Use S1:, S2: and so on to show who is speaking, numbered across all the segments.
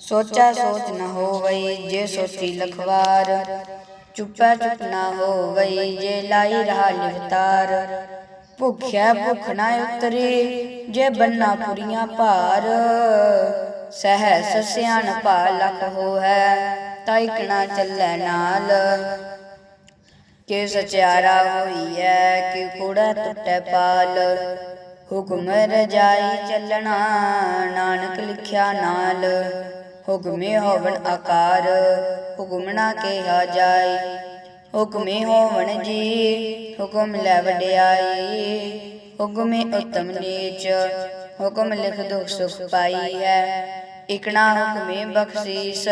S1: ਸੋਚਾ ਸੋਚ ਨ ਹੋਵਈ ਜੇ ਸੋਚੀ ਲਖਵਾਰ, ਚੁੱਪੈ ਚੁੱਪ ਨ ਹੋਵਈ ਜੇ ਲਾਈ ਰਹਾ ਲਿਵਤਾਰ। ਭੁਖਿਆ ਭੁਖ ਨ ਉਤਰੀ ਜੇ ਬੰਨਾ ਪੁਰੀਆਂ ਭਾਰ। ਸਹਿ ਸਿਆਣ ਭਾ ਲਖ ਹੋਐ ਤਾਇਕਣਾ ਚੱਲੈ ਨਾਲ। ਕਿ ਸਚਿਆਰਾ ਐ ਕਿ ਕੂੜਾ ਟੁੱਟੈ ਪਾਲ। ਹੁਕਮ ਰਜਾਈ ਚੱਲਣਾ, ਨਾਨਕ ਲਿਖਿਆ ਨਾਲ। ਹੁਕਮੇ ਹੋਵਣ ਆਕਾਰ ਹੁਕਮ ਨਾ ਕਿਹਾ ਜਾਏ। ਹੁਕਮੇ ਹੋਵਣ ਜੀ ਹੁਕਮ ਲੈ ਵਡਿਆਈ। ਹੁਕਮੇ ਉਤਮ ਨੀਚ, ਹੁਕਮ ਲਿਖ ਦੁਖ ਸੁਖ ਪਾਈ ਹੈ। ਇਕਣਾ ਹੁਕਮੇ ਬਖਸ਼ੀਸ,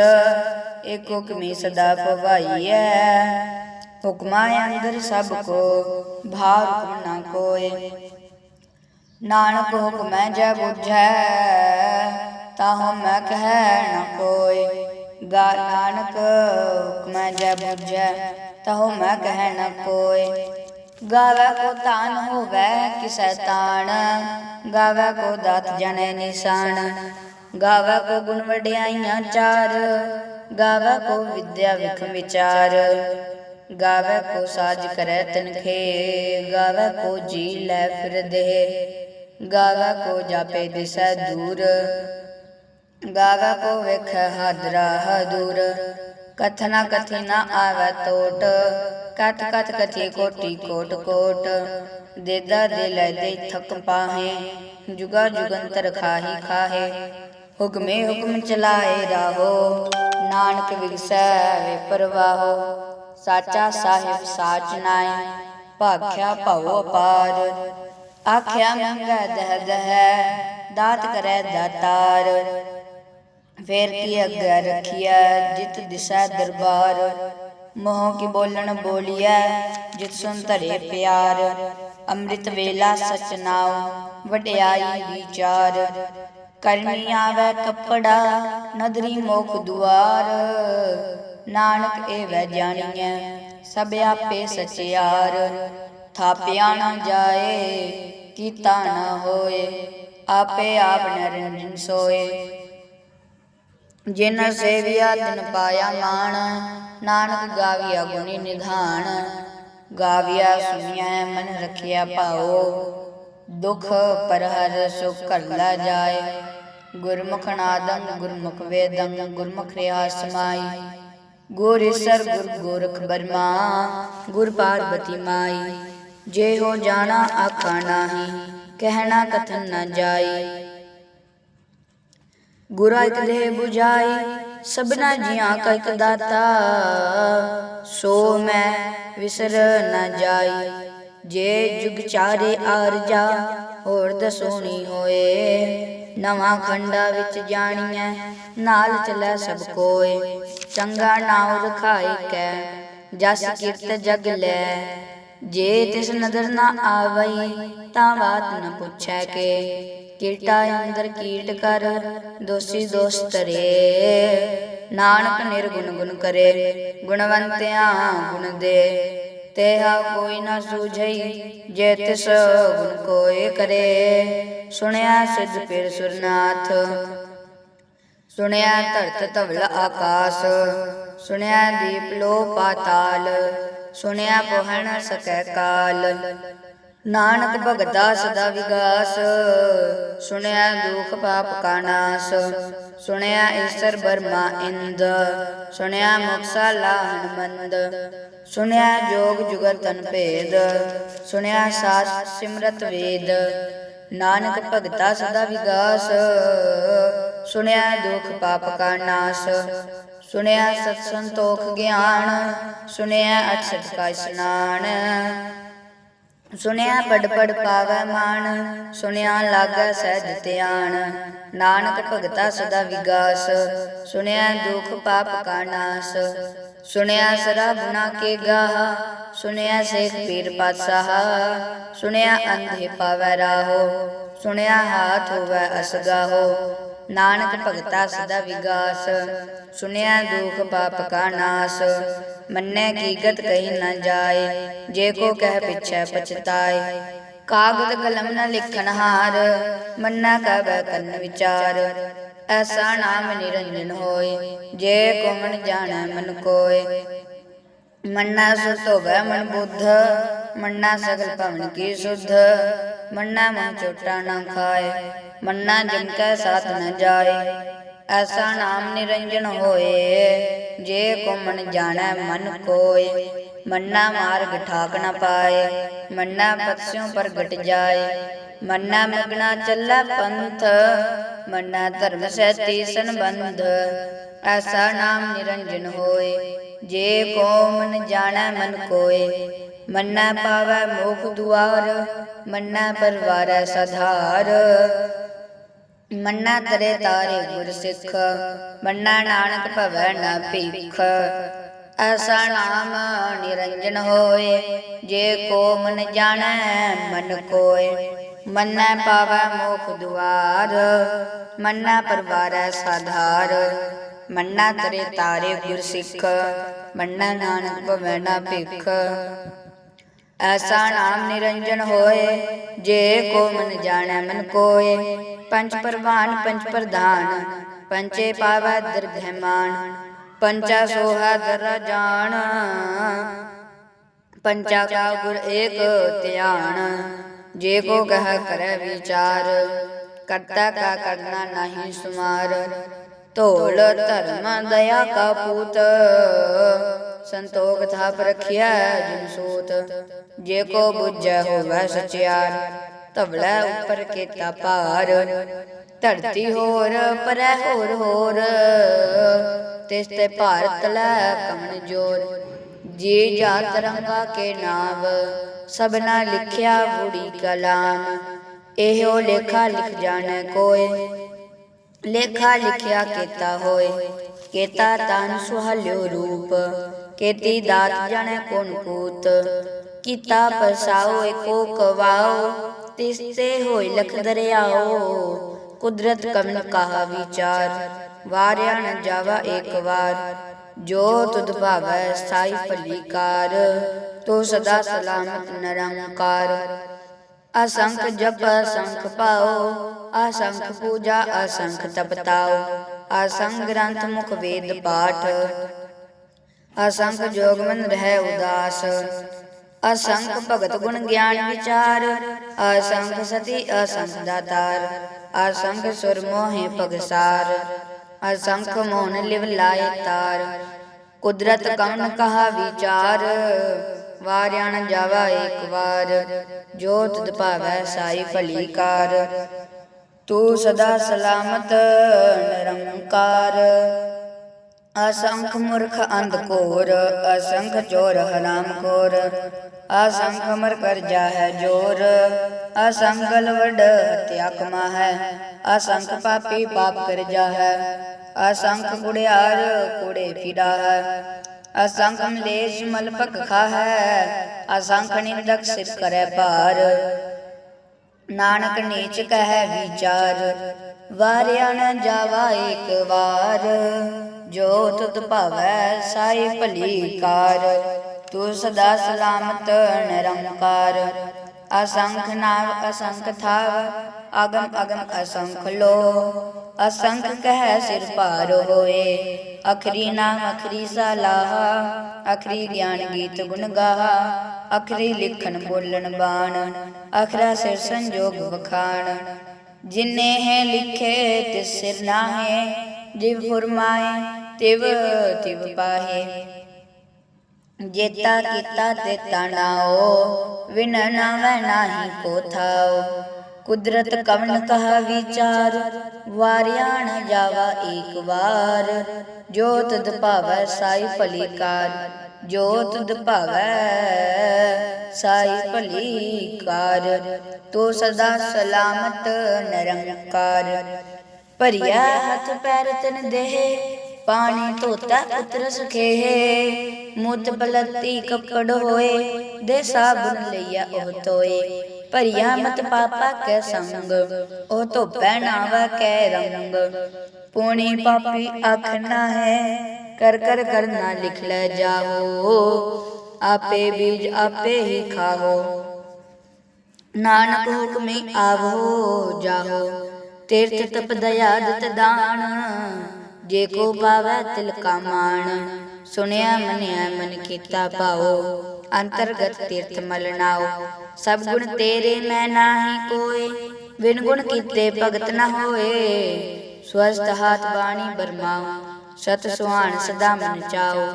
S1: ਇਕ ਹੁਕਮੇ ਸਦਾ ਪਵਾਈ ਹੈ। ਹੁਕਮਾਂ ਅੰਦਰ ਸਭ ਕੋ, ਭਾਵ ਹੁਕਮ ਨਾ ਕੋਏ। ਨਾਨਕ ਹੁਕਮੈ ਜੈ ਬੁਝੈ। ਤਾਹੋ ਮੈਂ ਕਹਿ ਨ ਕੋਏ ਗਾ ਨਾਨਕ, ਹੁਕਮੈ ਜੈ ਬੁਝੈ, ਤਾਹੋ ਮੈਂ ਕਹਿ ਨ ਕੋਏ ਗਾਵੇ ਕੋ ਤਾਨ ਹੋਵੇ ਕਿਸੈ ਤਾਣ, ਗਾਵੇ ਕੋ ਦਾਤ ਜਣੈ ਨਿਸ਼ਾਨ। ਗਾਵੇ ਕੋ ਗੁਣ ਵਡਿਆਈਆਂ ਚਾਰ, ਗਾਵੇ ਕੋ ਵਿਦਿਆ ਵਿਖ ਵਿਚਾਰ। ਗਾਵੇ ਕੋ ਸਾਜ ਕਰੈ ਤਨਖੇ, ਗਾਵੇ ਕੋ ਜੀ ਲੈ ਫਿਰ ਦੇ ਗਾਵੇ ਕੋ ਜਾਪੇ ਦਿਸੈ ਦੂਰ। ਗਾਵੇ ਕੋ ਵੇਖ ਹਾਦਰਾ ਹਦੂਰ। ਕਥਨਾ ਕਥੀ ਨਾ ਆਵੇ ਟੋਟ ਕਤ ਕਤ ਕਥੀ ਕੋਟੀ ਕੋਟ ਕੋਟ। ਦੇਦਾ ਦੇ ਲੈ ਦੇ ਥਕ ਪਾਹੇ। ਜੁਗਾ ਜੁਗੰਤਰ ਖਾਹੀ ਖਾਹੇ। ਹੁਕਮੇ ਹੁਕਮ ਚਲਾਏ ਰਾਹੋ। ਨਾਨਕ ਵਿਗਸੈ ਵੇ ਪਰਵਾਹੋ। ਸਾਚਾ ਸਾਹਿਬ ਸਾਚ ਨਾਏ ਭਾਖਿਆ ਭਉ ਅਪਾਰ। ਆਖਿਆ ਮੰਗਾ ਦਹ ਦਹ। ਦਾਤ ਕਰੈ ਦਾਤਾਰ। ਫੇਰ ਕੀ ਅੱਗੇ ਰਖਿਆ ਜਿਤ ਦਿਸਾ ਦਰਬਾਰ। ਮੋਹ ਕੀ ਬੋਲਣ ਬੋਲਿਆ ਜਿਤ ਸੁਨ ਧਰੇ ਪਿਆਰ। ਅੰਮ੍ਰਿਤ ਵੇਲਾ ਸਚ ਨਾਉ, ਵਡਿਆਈ ਵਿਚਾਰ। ਕਰਮੀ ਆਵੇ ਕਪੜਾ, ਨਦਰੀ ਮੋਖ ਦੁਆਰ। ਨਾਨਕ ਇਹ ਵੈ ਜਾਣੀਐ, ਸਭ ਆਪੇ ਸਚਿਆਰ। ਥਾਪਿਆ ਨਾ ਜਾਏ, ਕੀਤਾ ਨਾ ਹੋਏ, ਆਪੇ ਆਪ ਨਰਿੰਜਨ ਸੋਏ। ਜਿਨ ਸੇਵਿਆ ਤਿਨ ਪਾਇਆ ਮਾਣ, ਨਾਨਕ ਗਾਵਿਆ ਗੁਣੀ ਨਿਧਾਨ। ਗਾਵਿਆ ਸੁਣਿਆ ਮਨ ਰਖਿਆ ਭਾਉ। ਦੁਖ ਪਰਹਰ ਸੁਖ ਕਰਲਾ ਜਾਏ। ਗੁਰਮੁਖ ਨਾਦੰ, ਗੁਰਮੁਖ ਵੇਦੰ, ਗੁਰਮੁਖ ਰਿਆ ਸਮਾਈ। ਗੁਰ ਗੁਰ ਗੋਰਖ ਬਰਮਾ, ਗੁਰ ਪਾਰਬਤੀ ਮਾਈ। ਜੇ ਹੋ ਜਾਣਾ ਆਖਾ ਨਾਹੀ, ਕਹਿਣਾ ਕਥਨ ਨਾ ਜਾਈ। ਗੁਰਾ ਇਕ ਦੇ 부ਝਾਈ ਸਭਨਾ ਜੀਆਂ ਕਾ ਇਕ ਦਾਤਾ। ਸੋ ਮੈਂ ਵਿਸਰ ਨ ਜਾਈ, ਜੇ ਜੁਗ ਚਾਰੇ ਆਰਜਾ ਹੋਰ ਦਸੋਣੀ ਹੋਏ। ਨਵਾਂ ਖੰਡਾ ਵਿੱਚ ਜਾਣੀਐ, ਨਾਲ ਚਲੈ ਸਭ ਕੋਏ। ਚੰਗਾ ਨਾਮ ਰਖਾਈ ਕੈ, ਜਸ ਕੀਰਤ ਜਗ ਲੈ। ਜੇ ਤਿਸ ਨਦਰ ਨਾ ਆਵਈ, ਤਾਂ ਬਾਤ ਨ ਪੁੱਛੈ ਕੇ। ਕੀਟਾ ਇੰਦਰ ਕੀਟ ਕਰ, ਦੋਸੀ ਦੋਸ ਤਰੇ ਨਾਨਕ ਨਿਰਗੁਣ ਗੁਣ ਕਰੇ, ਗੁਣਵੰਤਿਆ ਗੁਣ ਦੇ। ਤੇਹਾ ਕੋਈ ਨਾ ਸੂਝਈ, ਜੇ ਤਿਸ ਗੁਣ ਕੋਏ ਕਰੇ। ਸੁਣਿਆ ਸਿਧ ਪਿਰ ਸੁਰਨਾਥ, ਸੁਣਿਆ ਧਰਤ ਧਵਲ ਆਕਾਸ। ਸੁਣਿਆ ਦੀਪ ਲੋ ਪਾਤਾਲ, ਸੁਣਿਆ ਪੋਹਣ ਸਕੈ ਕਾਲ। ਨਾਨਕ ਭਗਤਾ ਸਦਾ ਵਿਗਾਸ। ਸੁਣਿਆ ਦੁਖ ਪਾਪ ਕਾ ਨਾਸ। ਸੁਣਿਆ ਈਸ਼ਰ ਬਰਮਾ ਇੰਦ। ਸੁਣਿਆ ਮੁਕਸਾ ਲਾਹਣ ਮੰਦ। ਸੁਣਿਆ ਜੋਗ ਜੁਗਤ ਤਨ ਭੇਦ। ਸੁਣਿਆ ਸਾਸ ਸਿਮਰਤ ਵੇਦ। ਨਾਨਕ ਭਗਤਾ ਸਦਾ ਵਿਗਾਸ। ਸੁਣਿਆ ਦੁਖ ਪਾਪ ਕਾ ਨਾਸ। ਸੁਣਿਆ ਸਤ ਸੰਤੋਖ ਗਿਆਨ। ਸੁਣਿਆ ਅਛਤ ਕਾ ਇਸਨਾਨ। ਸੁਣਿਆ ਪੜ ਪੜ ਪਾਵੈ ਮਾਨ ਸੁਣਿਆ ਲਾਗੈ ਸਹਿਜ ਧਿਆਨ। ਨਾਨਕ ਭਗਤਾ ਸਦਾ ਵਿਗਾਸ, ਸੁਣਿਆ ਦੁਖ ਪਾਪ ਕਾ ਨਾਸ। ਸੁਣਿਆ ਸਰਾ ਗੁਨਾ ਕੇ ਗਾਹ, ਸੁਣਿਆ ਸੇਖ ਪੀਰ ਪਾਤਸ਼ਾਹ। ਸੁਣਿਆ ਅੰਧੇ ਪਾਵੈ ਰਾਹੋ, ਸੁਣਿਆ ਹਾਥ ਹੋਵੈ ਅਸਗਾਹੋ। ਨਾਨਕ ਭਗਤਾ ਸਦਾ ਵਿਗਾਸ ਸੁਣਿਆ ਦੁਖ ਪਾਪ ਕਾ ਨਾਸ, ਮੰਨੈ ਕੀ ਗਤ ਕਹੀ ਨ ਜਾਏ, ਜੇ ਕੋ ਕਹਿ ਪਿਛੈ ਪਛਤਾਏ। ਕਾਗਦ ਕਲਮ ਨ ਲਿਖਣ ਹਾਰ, ਮੰਨਾ ਕਬੈ ਕਰਨ ਵਿਚਾਰ, ਐਸਾ ਨਾਮ ਨਿਰੰਜਨ ਹੋਏ, ਜੇ ਕੋ ਮਨ ਜਾਣੈ ਮਨ ਕੋਏ। ਮੰਨਾ ਸੁਤ ਹੋਵੈ ਮਨ ਬੁੱਧ, ਮੰਨਾ ਸਗਲ ਭਵਨ ਕੀ ਸੁਧ ਮੰਨਾ ਮਨ ਚੋਟਾ ਨਾ ਖਾਏ, ਮੰਨਾ ਜਮ ਕੈ ਸਾਥ ਨ ਜਾਏ। ਐਸਾ ਨਾਮ ਨਿਰੰਜਨ ਹੋਏ, ਜੇ ਕੋ ਮਨ ਜਾਣੈ ਮਨ ਕੋਏ। ਮੰਨਾ ਮਾਰਗ ਠਾਕ ਨ ਪਾਏ, ਮੰਨਾ ਪਤਸਿਉ ਪ੍ਰਗਟ ਜਾਏ। ਮੰਨਾ ਮਗਨਾ ਚੱਲਾ ਪੰਥ, ਮੰਨਾ ਧਰਮ ਸਹਿਤੀ ਸੰਬੰਧ। ਐਸਾ ਨਾਮ ਨਿਰੰਜਨ ਹੋਏ। ਜੇ ਕੋ ਮਨ ਜਾਣੈ ਮਨ ਕੋਏ, ਮੰਨਾ ਪਾਵੈ ਮੋਖ ਦੁਆਰ, ਮੰਨਾ ਪਰਵਾਰੈ ਸਧਾਰ। ਮੰਨਾ ਤਰੇ ਤਾਰੇ ਗੁਰ ਸਿੱਖ, ਮੰਨਾ ਨਾਨਕ ਭਵੈ ਨਾ ਭੀਖ। ਐਸਾ ਨਾਮ ਨਿਰੰਜਨ ਹੋਏ। ਜੇ ਕੋ ਮਨ ਜਾਣੈ ਮਨ ਕੋਏ, ਮੰਨੈ ਪਾਵੈ ਮੋਖ ਦੁਆਰ, ਮੰਨਾ ਪਰਵਾਰੈ ਸਾਧਾਰ। ਮੰਨਾ ਤਰੇ ਤਾਰੇ ਗੁਰ ਸਿੱਖ ਮੰਨਾ ਨਾਨਕ ਭਵੈ ਨਾ ਭਿਖ। ਐਸਾ ਨਾਮ ਨਿਰੰਜਨ ਹੋਏ, ਜੇ ਕੋ ਮਨ ਜਾਣੈ ਮਨ ਕੋਏ। ਪੰਜ ਪਰਵਾਨ, ਪੰਜ ਪ੍ਰਧਾਨ ਪੰਚੇ ਪਾਵੈ ਦਰਗਹਿਮਾਨ ਪੰਚਾ ਸੋਹਾ ਦਰ ਜਾਣ ਪੰਚਾ ਕਾ ਗੁਰ ਏਕ ਧਿਆਨ। ਜੇ ਕੋ ਕਹ ਕਰੈ ਵਿਚਾਰ, ਕਰਤਾ ਕਾ ਕਰਨਾ ਨਹੀਂ ਸੁਮਾਰ। ਢੋਲ ਧਰਮ ਦਇਆ ਕਾ ਪੂਤ। ਸੰਤੋਖ ਥਾਪ ਰਖਿਆ ਜਿਨ ਸੂਤ। ਜੇ ਕੋ ਬੁਝੈ ਹੋਵੈ ਸਚਿਆਰ। ਧਵਲਾ ਉੱਪਰ ਕੀਤਾ ਭਾਰ। ਧਰਤੀ ਹੋਰ ਪਰੈ ਹੋਰ ਹੋਰ। ਤਿਸ ਤੇ ਭਾਰਤ ਲੈ ਕਮਨ ਜੋਰ ਜੀ ਜਾ ਤਰੰਗਾ ਕੇ ਨਾਮ ਸਭਨਾ ਲਿਖਿਆ ਬੁੜੀ ਕਲਾਮ। ਇਹੋ ਲੇਖਾ ਲਿਖ ਜਾਣੈ ਕੋਏ ਲੇਖਾ ਲਿਖਿਆ ਕੀਤਾ ਹੋਏ। ਕੀਤਾ ਤਨ ਸੁਹਲਿਓ ਰੂਪ। ਕੀਤੀ ਦਾਤ ਜਾਣੈ ਕੋਨ ਕੂਤ। ਕੀਤਾ ਪਰਸਾਓ ਏਕੋ ਕਵਾਓ। ਤਿਸ ਹੋਇ ਲਖ ਦਰਿਆਓ। ਕੁਦਰਤ ਕਮਨ ਕਹਾ ਵਿਚਾਰ। ਵਾਰਿਆ ਨ ਜਾਵਾ ਏਕ ਵਾਰ। ਜੋ ਤੁਧ ਭਾਵੈ ਸਾਈ ਭਲੀ ਕਾਰ ਤੋ ਸਦਾ ਸਲਾਮਤ ਨਿਰੰਕਾਰ। ਅਸੰਖ ਜਪ ਅਸੰਖ ਪਾਓ, ਅਸੰਖ ਪੂਜਾ ਅਸੰਖ ਤਪਤਾਓ ਅਸੰਖ ਗ੍ਰੰਥ ਮੁਖ ਵੇਦ ਪਾਠ। ਅਸੰਖ ਜੋਗ ਮਨ ਰਹਿ ਉਦਾਸ, ਅਸੰਖ ਭਗਤ ਗੁਣ ਗਿਆਨ ਵਿਚਾਰ, ਅਸੰਖ ਸਤੀ ਅਸੰਖ ਦਾਤਾਰ, ਅਸੰਖ ਸੁਰ ਮੋਹਿ ਪਗਸਾਰ ਅਸੰਖ ਮੋਹਨ ਲਿਵ ਲਾਇ ਤਾਰ, ਕੁਦਰਤ ਕਮਨ ਕਹਾ ਵਿਚਾਰ। ਵਾਰਿਆਣ ਨ ਜਾਵਾ ਏਕ ਵਾਰ ਜੋਤ ਤੁਧ ਭਾਵੈ ਸਾਈ ਭਲੀ ਕਾਰ। ਤੂੰ ਸਦਾ ਸਲਾਮਤ ਨਿਰੰਕਾਰ। ਅਸੰਖ ਮੂਰਖ ਅੰਧ ਕੋਰ ਅਸੰਖ ਚੋਰ ਹਰਾਮ ਖੋਰ ਅਸੰਖ ਮਰ ਕਰ ਜਾਹੈ ਜੋਰ ਅਸੰਗਲ ਵਡ ਹਤਿਆ ਕਮਾ ਹੈ ਅਸੰਖ ਪਾਪੀ ਪਾਪ ਕਰ ਜਾਹੈ, ਅਸੰਖ ਕੁੜਿਆਰ ਕੁੜੇ ਫਿਰਾ ਹੈ ਅਸੰਖ ਮਲੇਸ਼ ਮਲਪਕ ਖਾਹੈ, ਅਸੰਖ ਨਿੰਦਕ ਸਿਰ ਕਰੈ ਭਾਰ। ਨਾਨਕ ਨੀਚ ਕਹਿ ਵਿਚਾਰ, ਵਾਰਿਆ ਨ ਜਾਵਾ ਏਕ ਵਾਰ। ਜੋ ਤੁਧ ਭਾਵੈ ਸਾਈ ਭਲੀ ਕਾਰ ਤੂੰ ਸਦਾ ਸਲਾਮਤ ਨਿਰੰਕਾਰ। ਅਸੰਖ ਨਾਮ ਅਸੰਖ ਥਾਵ ਅਗਮ ਅਗਮ ਅਸੰਖ ਲੋ। ਅਸੰਖ ਕਹਿ ਸਿਰ ਭਾਰ ਹੋਏ ਅਖਰੀ ਨਾਮ ਅਖਰੀ ਸਲਾਹ ਅਖਰੀ ਗਿਆਨ ਗੀਤ ਗੁਣ ਗਾਹਾ ਅਖਰੀ ਲਿਖਣ ਬੋਲਣ ਬਾਣ, ਅਖਰਾ ਸਿਰ ਸੰਜੋਗ ਵਖਾਣ। ਜਿਨੇ ਹੈ ਲਿਖੇ ਤਿਸ ਸਿਰ ਨਾਹੇ, ਜਿਵ ਫੁਰਮਾਏ ਤਿਵ ਤਿਵ ਪਾਹੇ। ਜੇਤਾ ਕੀਤਾ ਤੇ ਤਣਾਓ ਵਿਨ ਨਾਵੈ ਨਾਹੀ ਕੋ ਥਾਓ। ਕੁਦਰਤ ਕਵਨ ਕਹਾ ਵਿਚਾਰ, ਵਾਰਿਆ ਨ ਜਾਵਾ ਏਕ ਵਾਰ। ਜੋ ਤੁਧ ਭਾਵੈ ਸਾਈ ਭਲੀ ਕਾਰ, ਜੋ ਤੁਧ ਭਾਵੈ ਸਾਈ ਭਲੀ ਤੋ ਸਦਾ ਸਲਾਮਤ ਨਿਰੰਕਾਰ। ਭਰੀਆ ਹੱਥ ਪੈਰ ਤਨ ਦੇਹ, ਪਾਣੀ ਧੋਤਾ ਉਤਰ ਸੁਖੇ ਮੁਤ ਬਲਤੀ ਕੱਪੜ ਹੋਏ, ਦੇ ਸਾਬਨ ਲਈਆ ਉਹ ਤੋਏ ਭਰੀਆ ਮਤ ਪਾਪਾ ਕੈ ਸੰਗ, ਉਹ ਧੋਪੈ ਨਾਵਾ ਕੈ ਰੰਗ। ਪੂਣੀ ਪਾਪੀ ਆਖਣਾ ਹੈ, ਕਰ ਕਰ ਕਰਨਾ ਲਿਖ ਲੈ ਜਾਓ ਆਪੇ ਬੀਜ ਆਪੇ ਹੀ ਖਾਓ ਨਾਨਕ ਹੁਕਮੇ ਆਵੋ ਜਾਓ ਤੀਰਥ ਤਪ ਦਇਆ ਦਤ ਦਾਨ, ਜੇ ਕੋ ਪਾਵੈ ਤਿਲ ਕਾ ਮਾਣ। ਸੁਣਿਆ ਮਨਿਆ ਮਨ ਕੀਤਾ ਭਾਉ, ਅੰਤਰਗਤ ਤੀਰਥ ਮਲ ਸਭ ਗੁਣ ਤੇਰੇ ਮੈਂ ਨਾਹੀ ਕੋਏ ਵਿਨ ਗੁਣ ਕੀਤੇ ਭਗਤ ਨਾ ਹੋਏ। ਸਵਸਤ ਹਾਥ ਬਾਣੀ ਬਰਮਾਉ, ਸਤ ਸੁਹਾਣ ਸਦਾ ਮਨ ਚਾਉ।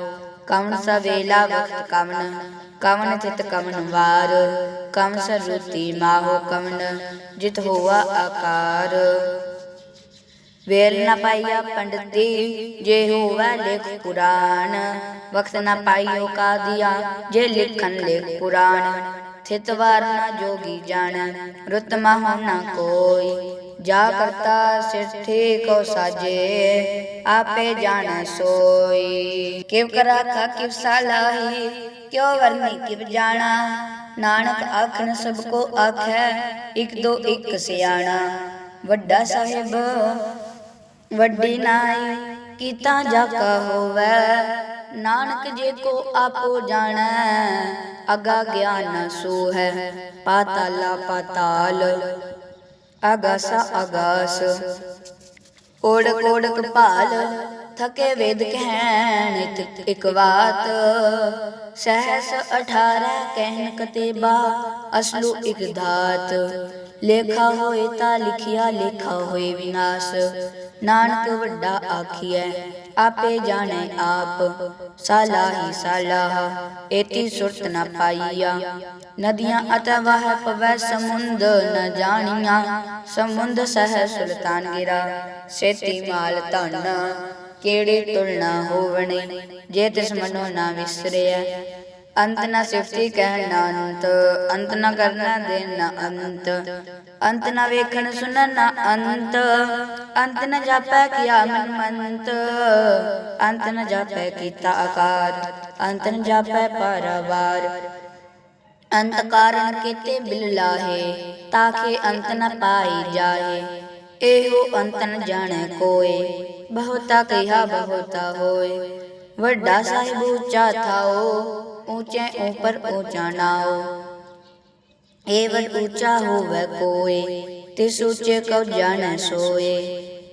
S1: ਕਵਨ ਸਵੇਲਾ ਵਖਤ ਕਵਨ ਕਵਨ ਥਿਤ ਕਵਨ ਵਾਰ। ਕਵਨ ਸਰੂਤੀ ਮਾਹੋ ਕਵਨ ਜਿਤ ਹੋਆ ਆਕਾਰ। ਵੇਲ ਨ ਪਾਈਆ ਪੰਡਤੀ, ਜੇ ਹੋਵਾ ਲਿਖ ਪੁਰਾਣ। ਵਕਤ ਨ ਪਾਈਓ ਕਾਦੀਆ ਜੇ ਲਿਖਣ ਲਿਖ ਪੁਰਾਣ। ਥਿਤ ਵਾਰ ਜੋਗੀ ਜਾਣ, ਰੁਤ ਮਹੁ ਨ ਕੋਈ। ਜਾ ਕਰਤਾ ਸਿਰਠੇ ਕੋ ਸਾਜੇ, ਆਪੇ ਜਾਣ ਸੋਈ। ਕਿਵ ਕਰਾ ਕਾ ਕਿਵ ਸਾਲਾਹੀ, ਕਿਉ ਵਰਨੀ ਕਿਵ ਜਾਣਾ। ਨਾਨਕ ਆਖਣ ਸਭ ਕੋ ਆਖੈ, ਇਕ ਦੋ ਇਕ ਸਿਆਣਾ। ਵੱਡਾ ਸਾਹਿਬ, ਵੱਡੀ ਨਾਈ, ਕੀਤਾ ਜਾ ਕਾ ਹੋਵੇ। ਨਾਨਕ ਜੇ ਕੋ ਆਪੋ ਜਾਣੈ ਅਗਾ ਗਿਆਨ ਸੋ ਹੈ ਪਾਤਾਲਾ ਪਾਤਾਲ। ਆਗਾਸਾ ਆਗਾਸ ਓੜਕ ਓੜਕ ਭਾਲ ਥਕੇ ਵੇਦ ਕਹਿਣ ਇਤ ਇਕ ਬਾਤ। ਸਹਸ 18 ਕਹਿਨ ਕਤੇਬਾ, ਅਸਲੂ ਇਕ ਧਾਤ ਲੇਖਾ ਹੋਏ ਤਾਂ ਲਿਖਿਆ, ਲੇਖਾ ਹੋਏ ਵਿਨਾਸ਼। ਨਾਨਕ ਵੱਡਾ ਆਖੀਐ, ਆਪੇ ਜਾਣੈ ਆਪ ਸਾਲਾਹੀ ਸਾਲਾਹ ਏਤੀ ਸੁਰਤ ਨ ਪਾਈਆ। ਨਦੀਆਂ ਅਤਵਾਹ ਪਵੈ ਸਮੁੰਦ ਨ ਜਾਣੀਆਂ, ਸਮੁੰਦ ਸਹਿ ਸੁਲਤਾਨ ਗਿਰਾ। ਸੇਤੀ ਮਾਲ ਧਨ, ਕਿਹੜੀ ਤੁਲਨਾ ਹੋਵਣੀ, ਜੇ ਤਿਸ ਮਨੋ ਨਾ ਵਿਸਰਿਆ ਅੰਤ ਨਾ ਸਿਫਤੀ ਕਹਿਣ ਨਾ ਅੰਤ ਅੰਤ ਨਾ ਕਰਨਾ ਦੇਣ ਨਾ ਅੰਤ। ਅੰਤ ਨ ਵੇਖਣ ਸੁਣਨ ਨਾ ਅੰਤ। ਅੰਤ ਨ ਜਾਪੈ ਕੀਆ ਮਨ ਮੰਤ ਅੰਤ ਨ ਜਾਪੈ ਕੀਤਾ ਆਕਾਰ। ਅੰਤ ਨ ਜਾਪੈ ਪਾਰਵਾਰ। ਅੰਤ ਕਾਰਨ ਕੀਤੇ ਬਿਲ ਲਾਹੇ ਤਾਕੇ ਅੰਤ ਨ ਪਾਈ ਜਾਏ ਇਹੋ ਅੰਤ ਨ ਜਾਣੈ ਕੋਏ, ਬਹੁਤਾ ਕਹਿਆ ਬਹੁਤਾ ਹੋਏ। ਵੱਡਾ ਸਾਹਿਬ ਉੱਚਾ ਥਾਓ ऊंचे ऊपर ऊंचा नाओ एवं ऊंचा होवे कोय तिस ऊंचे कौ जाने सोए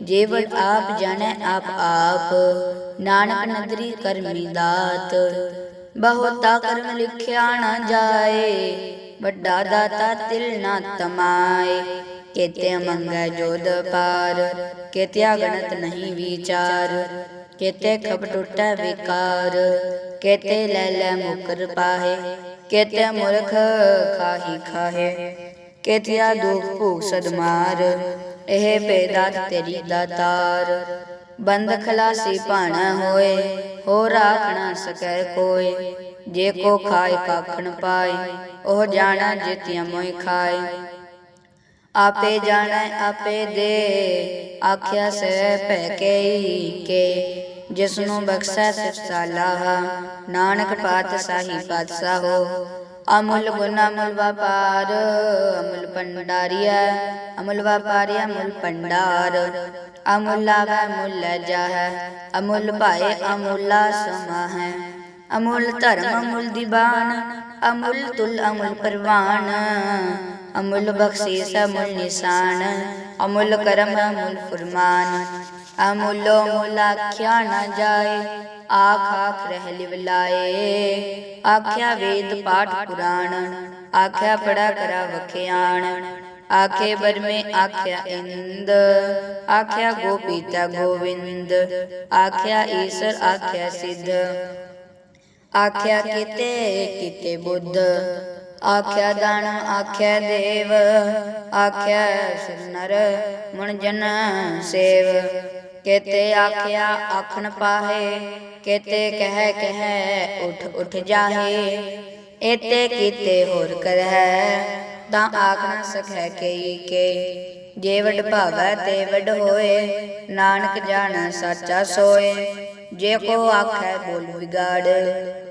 S1: जेवट आप जाने आप आप नानक नदरी करमी दात ਬਹੁਤਾ ਕਰਮ ਲਿਖਿਆ ਨਾ ਜਾਏ ਵੱਡਾ ਦਾਤਾ ਤਿਲ ਨਾ ਤਮਾਏ ਕੇਤੇ ਮੰਗੈ ਜੋਦ ਪਾਰ ਕੇਤਿਆ ਗਣਤ ਨਹੀਂ ਵਿਚਾਰ ਕੇਤੇ ਖਬ ਟੁੱਟੈ ਵਿਕਾਰ, ਕੇਤੇ ਲੈ ਲੈ ਮੁਕਰ ਪਾਹੇ, ਕੇਤੇ ਮੁਰਖ ਖਾਹੀ ਖਾਹੇ, ਕੇਤਿਆ ਦੁਖ ਭੂਖ ਸਦਮਾਰ ਇਹ ਬੇਦਾਤ ਤੇਰੀ ਦਾਤਾਰ ਬੰਦ ਖਲਾਸੀ ਭਾਣਾ ਹੋਏ ਹੋ ਰਾਖ ਸਕੈ ਕੋਏ ਜੇ ਕੋ ਖਾਏ ਕਾਖਣ ਪਾਏ, ਉਹ ਜਾਣਾ ਜਿਤਿਆ ਮੋਇ ਖਾਏ। ਆਪੇ ਜਾਣੈ ਆਪੇ ਦੇ। ਆਖਿਆ ਸਹਿ ਭੈ ਕੇ। ਕੇ। ਜਿਸ ਨੂੰ ਬਖਸ਼ੈ ਸਿਫਤਾ ਲਾਹਾ ਨਾਨਕ ਪਾਤਸ਼ਾਹੀ ਪਾਤਸ਼ਾਹੋ ਅਮੁੱਲ ਗੁਣ ਅਮੁੱਲ ਵਪਾਰ। ਅਮੁੱਲ ਪੰਡਾਰੀਆ ਅਮੁੱਲ ਵਪਾਰੀ ਅਮੁੱਲ ਪੰਡਾਰ ਅਮੁੱਲ ਆਵੈ ਮੁੱਲ ਜਾਹੈ। ਅਮੁੱਲ ਭਾਏ ਅਮੁੱਲਾ ਸਮਾ ਹੈ ਅਮੁੱਲ ਧਰਮ ਅਮੁੱਲ ਦੀਵਾਨ ਅਮੁੱਲ ਤੁਲ ਅਮੁੱਲ ਪਰਵਾਨ ਅਮੁੱਲ ਬਖਸ਼ੀਸ ਅਮੁੱਲ ਨਿਸ਼ਾਨ ਅਮੁੱਲ ਕਰਮ ਅਮੁੱਲ ਫਰਮਾਨ। ਅਮੁੱਲੋ ਮੁੱਲ ਆਖਿਆ ਨਾ ਜਾਏ ਆਖ ਆਖ ਰਹਿ ਲਿਵ ਲਾਏ। ਆਖਿਆ ਵੇਦ ਪਾਠ ਪੁਰਾਣ ਆਖਿਆ ਪੜਾ ਕਰਾ ਵਖਿਆਣ। ਆਖੇ ਬਰਮੇ ਆਖਿਆ ਇੰਦ ਆਖਿਆ ਗੋਪੀਤਾ ਗੋਵਿੰਦ। ਆਖਿਆ ਈਸ਼ਰ ਆਖਿਆ ਸਿੱਧ ਆਖਿਆ ਕੀਤੇ ਕੀਤੇ ਬੁੱਧ। ਆਖਿਆ ਦਾਨ ਆਖਿਆ ਦੇਵ। ਆਖਿਆ ਸਿਰ ਨਰ ਮਨ ਜਨ ਸੇਵ। ਕੇਤੇ ਆਖਿਆ ਆਖਣ ਪਾਹੇ। ਕੇਤੇ ਕਹਿ ਕਹਿ ਉਠ ਉਠ ਜਾਹੇ। ਏਤੇ ਕੀਤੇ ਹੋਰ ਕਰਹਿ। ਤਾਂ ਆਖ ਨ ਸਕੈ ਕਈ ਕੇ। ਜੇ ਵਡ ਭਾਵੈ ਤੇ ਵਡ ਹੋਏ। ਨਾਨਕ ਜਾਣ ਸਾਚਾ ਸੋਏ। ਜੇ ਕੋ ਆਖੈ ਬੋਲ ਵਿਗਾੜ,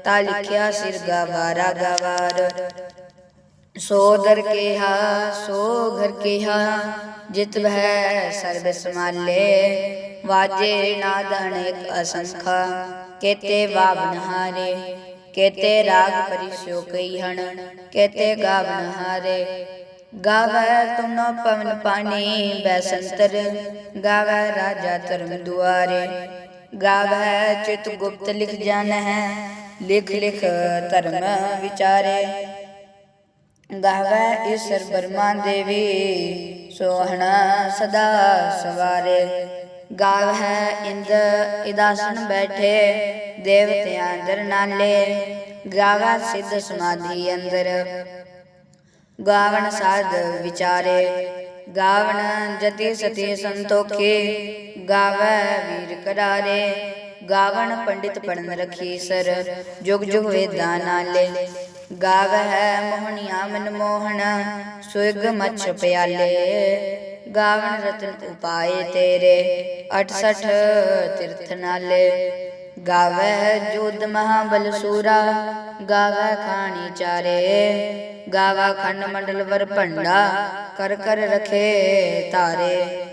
S1: ਤਾ ਲਿਖਿਆ ਸਿਰ ਗਵਾਰਾ ਗਵਾਰ ਸੋ ਦਰ ਕੇਹਾ, ਸੋ ਘਰ ਕੇਹਾ, ਜਿਤ ਵਹਿ ਸਰਬ ਸਮਾਲੇ ਵਾਜੇ ਨਾਦ ਅਨੇਕ ਅਸੰਖਾ, ਕੇਤੇ ਬਾਵਨ ਹਾਰੇ। ਕੇਤੇ ਰਾਗ ਪਰਿਸੋ ਕਈ ਹਣ, ਕੇਤੇ ਗਾਵਨ ਹਾਰੇ। ਗਾਵੈ ਤੁਮ ਪਵਨ ਪਾਣੀ, ਬੈਸੰਤਰ। ਗਾਵੈ ਰਾਜਾ ਧਰਮ ਦੁਆਰੇ। ਗਾਵੈ ਚਿਤ ਗੁਪਤ ਲਿਖ ਜਾਣ ਹੈ ਲਿਖ ਲਿਖ ਧਰਮ ਵਿਚਾਰੇ। ਗਾਵੈ ਈਸ਼ਰ ਬਰਮਾ ਦੇਵੀ, ਸੋਹਣਾ ਸਦਾ ਸਵਾਰੇ। ਗਾਵੈ ਇੰਦ ਇਦਾਸਨ ਬੈਠੇ, ਦੇਵਤਿਆਂ ਅੰਦਰ ਨਾਲੇ। ਗਾਵੈ ਸਿੱਧ ਸਮਾਧੀ ਅੰਦਰ, ਗਾਵਣ ਸਾਧ ਵਿਚਾਰੇ। ਗਾਵਣ ਜਤੀ ਸਤੀ ਸੰਤੋਖੇ, ਗਾਵੈ ਵੀਰ ਕਰਾਰੇ। ਗਾਵਣ ਪੰਡਿਤ ਪੜਨ ਰਖੀ ਸਰ, ਜੁਗ ਜੁਗ ਵੇਦਾਂ ਨਾਲੇ। ਗਾਵਹਿ ਮੋਹਣੀਆਂ ਮਨ ਮੋਹਣ ਸੁਇਗ ਮਛ ਪਿਆਲੇ। ਗਾਵਣ ਰਤਨ ਉਪਾਏ ਤੇਰੇ 68 ਤਿਰਥ ਨਾਲੇ। ਗਾਵੈ ਜੋਦ ਮਹਾਬਲ ਸੂਰਾ, ਗਾਵੈ ਖਾਣੀ ਚਾਰੇ। ਗਾਵਾ ਖੰਡ ਮੰਡਲ ਵਰ ਭੰਡਾ, ਕਰ ਕਰ ਰਖੇ ਤਾਰੇ।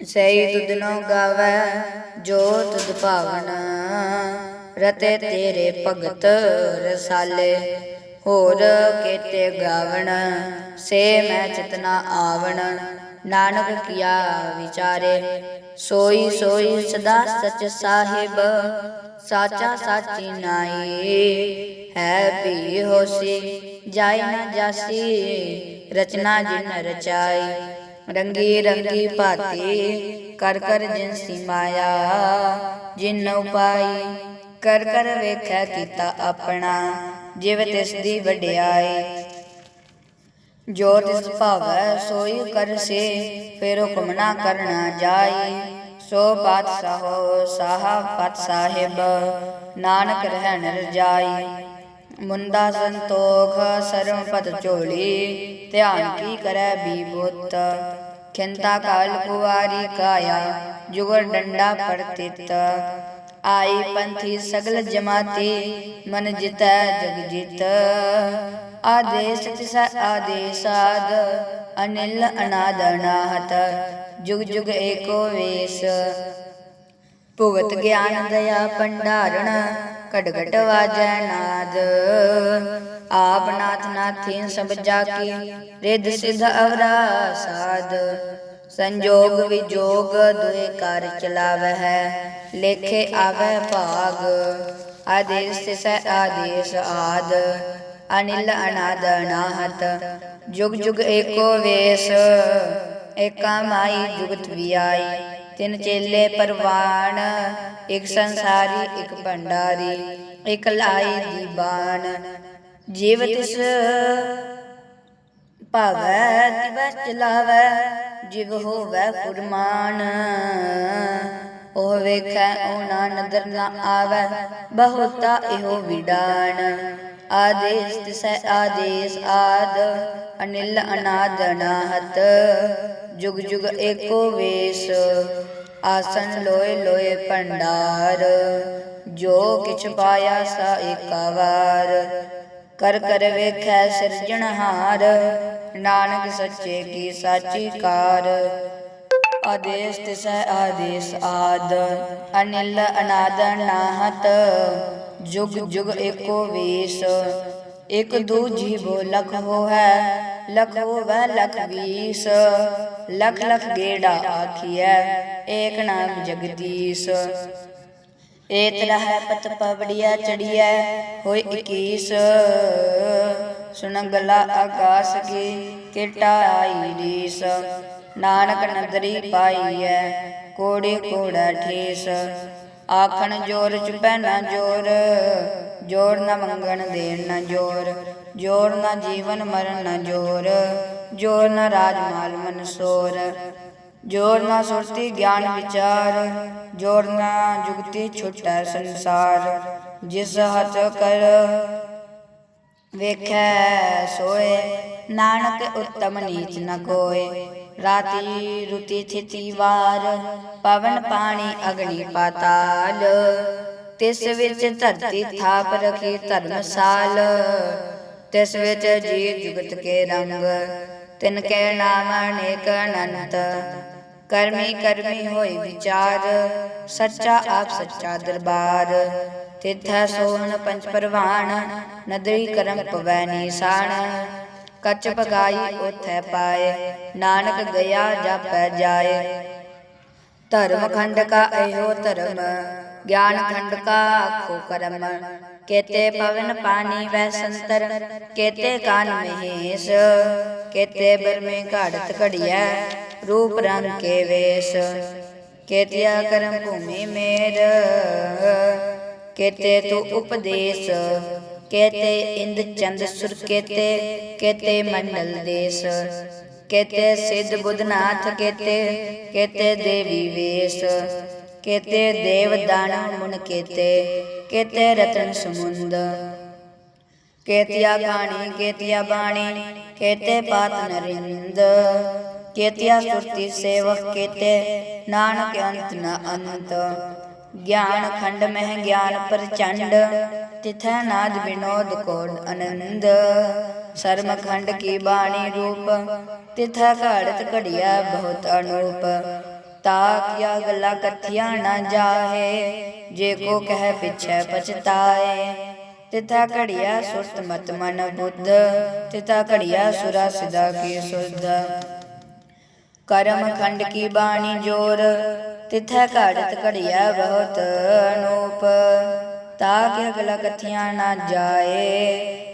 S1: ਸਈ ਤੁਧਨੋ ਗਾਵੈ, ਜੋ ਤੁਧ ਭਾਵਨ। ਰਤੇ ਤੇਰੇ ਭਗਤ ਰਸਾਲੇ, ਹੋਰ ਕੇਤੇ ਗਾਵਣ। ਸੇ ਮੈਂ ਚਿਤਨਾ ਆਵਣ। ਨਾਨਕ ਕੀਆ ਵਿਚਾਰੇ। ਸੋਈ ਸੋਈ ਸਦਾ ਸਚ ਸਾਹਿਬ, ਸਾਚਾ ਸਾਚੀ ਨਾਈ ਹੈ ਵੀ ਹੋਸੀ ਜਾਈ ਨਾ ਜਾਸੀ, ਰਚਨਾ ਜਿਨ ਰਚਾਈ। ਰੰਗੀ ਰੰਗੀ ਭਾਤੀ, ਕਰ ਕਰ ਜਿਨ ਸੀ ਮਾਇਆ। ਜਿਨ ਉਪਾਈ, ਕਰ ਕਰ ਵੇਖਿਆ ਕੀਤਾ ਆਪਣਾ। ਜਿਵ ਤਿਸ ਦੀ ਵਡਿਆਈ ਜੋ ਤਿਸ ਭਾਵੈ, ਸੋਈ ਕਰਸੇ ਫਿਰ ਹੁਕਮ ਨਾ ਕਰਨਾ ਜਾਈ ਸੋ ਪਾਤਸ਼ਾਹੋ, ਸਾਹਾ ਪਤ ਸਾਹਿਬ, ਨਾਨਕ ਰਹਿਣ ਰਜਾਈ। ਮੁੰਦਾ ਸੰਤੋਖ ਸਰਮ ਪਦ ਝੋਲੀ, ਧਿਆਨ ਕੀ ਕਰੈ ਬੀ ਬੁੱਤ ਖਿੰਤਾ ਕਾਲ ਕੁਵਾਰੀ ਕਾਇਆ ਜੁਗਰ ਡੰਡਾ ਪਰਤਿਤ ਆਈ ਪੰਥੀ ਸਗਲ ਜਮਾਤੀ, ਮਨ ਜਿਤੈ ਜਗ ਜਿਤ। ਆਦੇਸ ਤਿਸ ਆਦੇਸਾਦ ਅਨਿਲ ਅਨਾਦ ਅਨਾਹਤ, ਜੁਗ ਜੁਗ ਏਕੋ ਵੇਸ। ਭੁਗਤ ਗਿਆਨ ਦਇਆ ਭੰਡਾਰਣ ਘਟ ਘਟ ਵਾਜੈ ਨਾਦ। ਆਪ ਨਾਥ ਨਾਥੀ ਸਭ ਜਾ ਰਿਧ ਸਿਧ ਅਵਰਾ ਸਾਧ। ਸੰਜੋਗ ਵਿਜੋਗ ਦੁਇ ਕਰ ਚਲਾਵਹਿ, ਲੇਖੇ ਆਵੈ ਭਾਗ। ਆਦੇਸ ਤਿਸ ਆਦੇਸ ਆਦ। ਅਨਿਲ ਅਨਾਦ ਅਨਾਹਤ ਜੁਗ ਜੁਗ ਏਕੋ ਵੇਸ ਏਕਾ ਮਾਈ ਜੁਗਤ ਵਿਆਈ ਤਿੰਨ ਚੇਲੇ ਪਰਵਾਨ ਇੱਕ ਸੰਸਾਰੀ ਇੱਕ ਭੰਡਾਰੀ ਇੱਕ ਲਾਈ ਦੀ ਬਾਣ। ਜੀਵ ਤਿਸ ਭਾਵੈ ਤਿਵ ਚਲਾਵੈ ਜਿਵ ਹੋਵੈ ਫੁਰਮਾਨ ਉਹ ਵੇਖੈ ਉਹਨਾਂ ਨਦਰ ਨਾ ਆਵੈ ਬਹੁਤਾ ਇਹੋ ਵਿਡਾਣ। ਆਦੇਸ ਤਿਸੈ ਆਦੇਸ ਆਦ, ਅਨਿਲ ਅਨਾਦ ਅਨਾਹਤ ਜੁਗ ਜੁਗ ਏਕੋ ਵੇਸ, ਆਸਨ ਲੋਏ ਲੋਏ ਭੰਡਾਰ, ਜੋ ਕਿਛ ਪਾਇਆ ਸਾ ਏਕਾ ਕਰ ਕਰ ਵੇਖੈ ਸਿਰਜਣਹਾਰ ਨਾਨਕ ਸੱਚੇ ਕੀ ਸਾਚੀ ਕਾਰ। ਆਦੇਸ ਤਿਸੈ ਆਦੇਸ ਆਦ, ਅਨਿਲ ਅਨਾਦ ਨਾਹਤ ਜੁਗ ਜੁਗ ਏਕੋ ਵੇਸ ਇਕ ਦੂਜੀ ਬੋ ਲਖ ਹੋ ਹੈ ਲਖ ਹੋਵੈ ਲਖ ਵੀਸ ਲਖ ਲਖ ਗੇੜਾ ਆਖੀਐ ਏਕ ਨਾਮ ਜਗਦੀਸ਼। ਏਤ ਰਹਿ ਪਤ ਪਵੜੀਆ ਚੜੀਐ ਹੋਇ 21 ਸੁਨੰਗਲਾ ਆਕਾਸ ਕੀ ਕਿਟਾ ਆਈ ਰੀਸ ਨਾਨਕ ਨਦਰੀ ਪਾਈਐ ਕੋੜੇ ਕੋੜਾ ਠੇਸ ਆਖਣ ਜੋਰ ਚੁਪੈ ਨਾ ਜੋਰ ਜੋਰ ਨਾ ਮੰਗਣ ਦੇਣ ਨਾ ਜੋਰ ਜੋਰ ਨਾ ਜੀਵਨ ਮਰਨ ਨਾ ਜੋਰ ਜੋਰ ਨਾ ਰਾਜ ਮਾਲ ਮਨਸੋਰ ਜੋਰ ਨਾ ਸੁਰਤੀ ਗਿਆਨ ਵਿਚਾਰ, ਜੋਰ ਨਾ ਜੁਗਤੀ ਛੁਟੈ ਸੰਸਾਰ, ਜਿਸ ਹੱਥ ਕਰ ਵੇਖੈ ਸੋਏ ਨਾਨਕ ਉਤਮ ਨੀਚ ਨ ਕੋਏ। ਰਾਤੀ ਰੁਤੀ ਥਿਤੀ ਵਾਰ, ਪਵਨ ਪਾਣੀ ਅਗਨੀ ਪਾਤਾਲ। ਤਿਸ ਵਿੱਚ ਧਰਤੀ ਥਾਪ ਰਖੀ ਧਰਮਸਾਲ ਤਿਸ ਵਿੱਚ ਜੀ ਜੁਗਤ ਕੇ ਰੰਗ। ਤਿਨ ਕੇ ਨਾਮ ਅਨੇਕ ਅਨੰਤ। ਕਰਮੀ ਕਰਮੀ ਹੋਈ ਵਿਚਾਰ। ਸੱਚਾ ਆਪ ਸੱਚਾ ਦਰਬਾਰ। ਤਿਥੈ ਸੋਹਣ ਪੰਚ ਪਰਵਾਣ। ਨਦਰੀ ਕਰਮ ਪਵੈ ਨੀਸਾਨ ਕੱਚ ਪਗਾਈ ਉਥੈ ਪਾਏ, ਨਾਨਕ ਗਿਆ ਜਾਪੈ ਜਾਏ। ਧਰਮ ਖੰਡ ਕਾ ਇਹੋ ਧਰਮ, ਗਿਆਨ ਖੰਡ ਕਾ ਆਖੋ ਕਰਮ। ਕੇਤੇ ਪਵਨ ਪਾਣੀ ਵੈ ਸੰਤਰ, ਕੇਤੇ ਕਾਨ ਮਹੇਸ਼। ਕੇਤੇ ਬਰਮੇ ਘੜਤ ਘੜੀਐ, ਰੂਪ ਰੰਗ ਕੇ ਵੇਸ਼। ਕੇਤਿਆ ਕਰਮ ਭੂਮੀ ਮੇਰ, ਕੇਤੇ ਤੂ ਉਪਦੇਸ਼। ਕੇਤੇ ਇੰਦ ਚੰਦ ਸੁਰ ਕੇਤੇ ਕੇਤੇ ਮੰਡਲ ਦੇਸ। ਕੇਤੇ ਸਿੱਧ ਬੁੱਧਨਾਥ ਕੇਤੇ ਕੇਤੇ ਦੇਵੀ ਵੇਸ਼। ਕੇਤੇ ਦੇਵ ਦਾਨਵ ਮੁਨ ਕੇਤੇ ਕੇਤੇ ਰਤਨ ਸਮੁੰਦ। ਕੇਤਿਆ ਗਾਣੀ ਕੇਤਿਆ ਬਾਣੀ ਕੇਤੇ ਪਾਤ ਨਰਿੰਦ। ਕੇਤਿਆ ਸੁਰਤੀ ਸੇਵਕ ਕੇਤੇ ਨਾਨਕ ਅੰਤ ਨ ਅੰਤ। ਗਿਆਨ ਖੰਡ ਮਹਿ ਗਿਆਨ ਪ੍ਰਚੰਡ ਤਿਥੈ ਨਾਦ ਬਿਨੋਦ ਕੋਡ ਆਨੰਦ ਸਰਮ ਖੰਡ ਕੀ ਬਾਣੀ ਰੂਪ ਤਿਥੈ ਘੜਤ ਘੜਿਆ ਬਹੁਤ ਅਨੂਪ ਤਾ ਕਿਆ ਗੱਲਾਂ ਕਥੀਆਂ ਨਾ ਜਾਹੇ ਜੇ ਕੋ ਕਹਿ ਪਿਛੈ ਪਛਤਾਏ ਤਿਥਾ ਘੜਿਆ ਸੁਰਤ ਮਤ ਮਨ ਬੁੱਧ ਤਿਥਾ ਘੜਿਆ ਸੁਰਾ ਸਿਦਾ ਕੀ ਸੁਧ ਕਰਮ ਖੰਡ ਕੀ ਬਾਣੀ ਜੋਰ, ਤਿਥੈ ਘੜਤ ਘੜਿਆ ਬਹੁਤ ਅਨੂਪ। ਤਾ ਕਿ ਅਗਲਾ ਕਥੀਆਂ ਨਾ ਜਾਏ,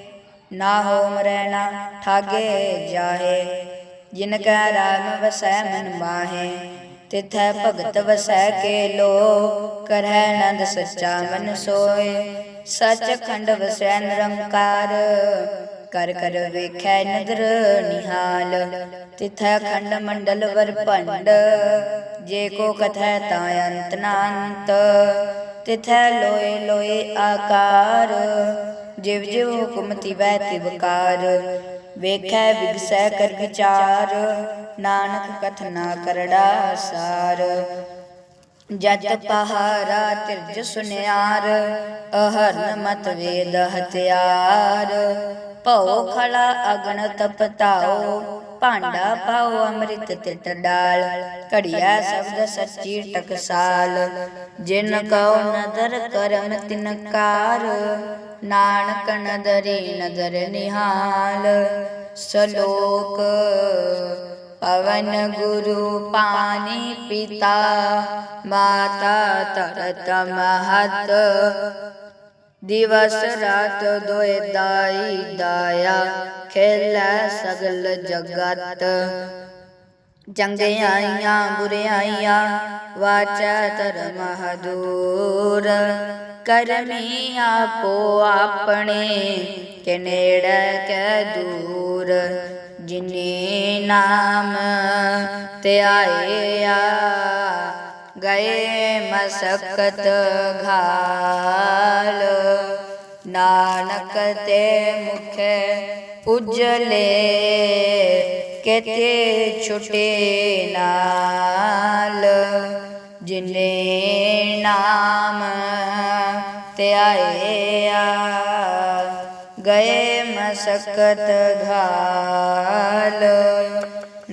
S1: ਨਾ ਹੋਮ ਰਹਿਣਾ ਠਾਗੇ ਜਾਹੇ। ਜਿਨ ਕੈ ਰਾਮ ਵਸੈ ਮਨ ਮਾਹੇ, ਤਿਥੈ ਭਗਤ ਵਸੈ ਕੇ ਲੋ ਕਰੈ ਨੰਦ ਸੱਚਾ ਮਨ ਸੋਏ ਸਚ ਖੰਡ ਵਸੈ ਨਿਰੰਕਾਰ ਕਰ ਕਰ ਵੇਖੈ ਨਦਰ ਨਿਹਾਲ। ਤਿਥੈ ਖੰਡ ਮੰਡਲ ਵਰ ਭੰਡ। ਜੇ ਕੋ ਕਥੈ ਤਾ ਅੰਤ ਨਾ ਤਿਥੈ ਲੋਏ ਲੋਏ ਆਕਾਰ। ਜਿਵ ਜਿਵ ਹੁਕਮ ਤਿਵੈ ਤਿਵਕਾਰ ਵੇਖੈ ਵਿਗਸੈ ਕਰ ਵਿਚਾਰ। ਨਾਨਕ ਕਥਨਾ ਕਰੜਾ ਸਾਰ। ਜਤ ਪਹਾਰਾ ਤਿਰਜ ਸੁਨਿਆਰ। ਅਹਰਨ ਮਤ ਵੇਦ ਹਥਿਆਰ। ਭਉ ਖਲਾ ਅਗਨ ਤਪਤਾਓ ਭਾਂਡਾ ਪਾਓ ਅੰਮ੍ਰਿਤ ਤਿਤ ਡਾਲ, ਘੜਿਆ ਸ਼ਬਦ ਸੱਚੀ ਟਕਸਾਲ ਜਿਨ ਕਉ ਨਦਰ ਕਰਮ ਤਿਨਕਾਰ ਨਾਨਕ ਨਦਰੀ ਨਦਰ ਨਿਹਾਲ। ਸਲੋਕ, ਪਵਨ ਗੁਰੂ ਪਾਣੀ ਪਿਤਾ, ਮਾਤਾ ਤਰਤ ਮਹਤ। ਦਿਵਸ ਰਾਤ ਦੋਇ ਦਾਈ ਦਾਇਆ, ਖੇਲੈ ਸਗਲ ਜਗਤ। ਚੰਗਿਆਈਆਂ ਬੁਰਿਆਈਆਂ ਵਾਚਾ ਧਰਮ ਹਦੂਰ ਕਰਮੀ ਆਪੋ ਆਪਣੇ ਕਿ ਨੇੜੇ ਕੈ ਦੂਰ। ਜਿਨੇ ਨਾਮ ਧਿਆਇਆ ਗਏ ਮਸਕਤ ਘਾਲ ਨਾਨਕ ਤੇ ਮੁਖੇ ਉਜਲੇ ਕੇਤੇ ਛੁਟੇ ਨਾਲ ਜਿਨੇ ਨਾਮ ਧਿਆਇਆ ਗਏ ਮਸਕਤ ਘਾਲ